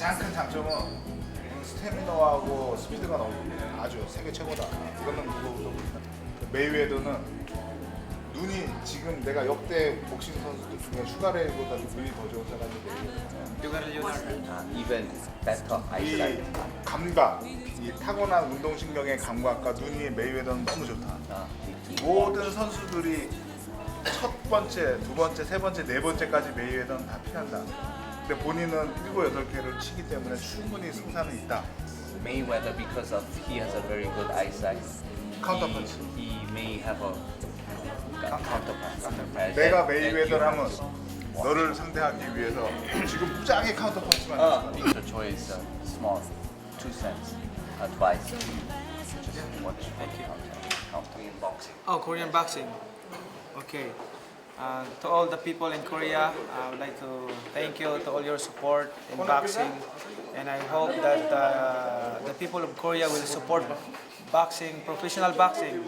가장 큰 장점은 스태미너하고 스피드가 너무 아주 세계 최고다. 이거는 누구도 못한다. 메이웨더는 눈이 지금 내가 역대 복싱 선수들 중에 슈가레이보다 눈이 더 좋은 메이웨더. Uh, even better eyesight. 이 감각, 이 타고난 운동신경의 감각과 눈이 메이웨더는 너무 좋다. Uh, 모든 선수들이 첫 번째, 두 번째, 세 번째, 네 번째까지 메이웨더는 다 피한다. 근데 본인은 일곱 여덟 개를 치기 때문에 충분히 승산은 있다. Mayweather, because of he has a very good eyesight. Counter he, punch. He may have a, a counter punch. Uh, 내가 you have to 너를 상대하기 위해서 지금 짱의 카운터 펀치만 Uh, 했어. Victor Choi is uh, small, two cents, advice just watch counter, counter in boxing. Oh, Korean boxing. Okay. Uh, to all the people in Korea, I would like to thank you to all your support in boxing, and I hope that uh, the people of Korea will support boxing, professional boxing,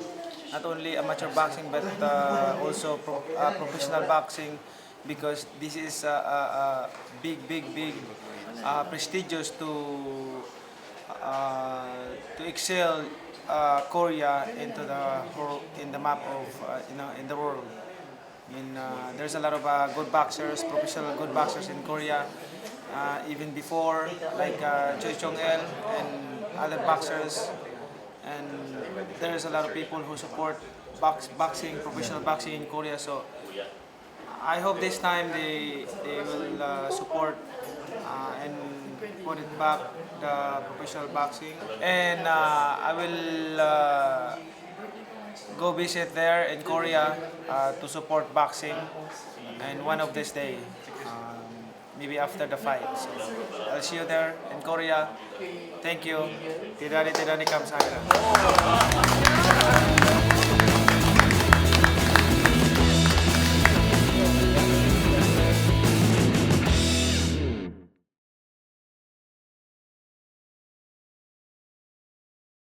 not only amateur boxing but uh, also pro- uh, professional boxing, because this is a, a, a big, big, big, uh, prestigious to uh, to excel uh, Korea into the in the map of uh, you know in the world. Mean, uh, there's a lot of uh, good boxers, professional good boxers in Korea. Uh, even before, like uh, Choi Chong El and other boxers, and there's a lot of people who support box, boxing, professional boxing in Korea. So I hope this time they they will uh, support uh, and put it back the professional boxing. And uh, I will uh, go visit there in Korea uh, to support boxing. And one of this day, um, maybe after the fight. So I'll see you there in Korea. Thank you. Tirani tirani kamsahamnida.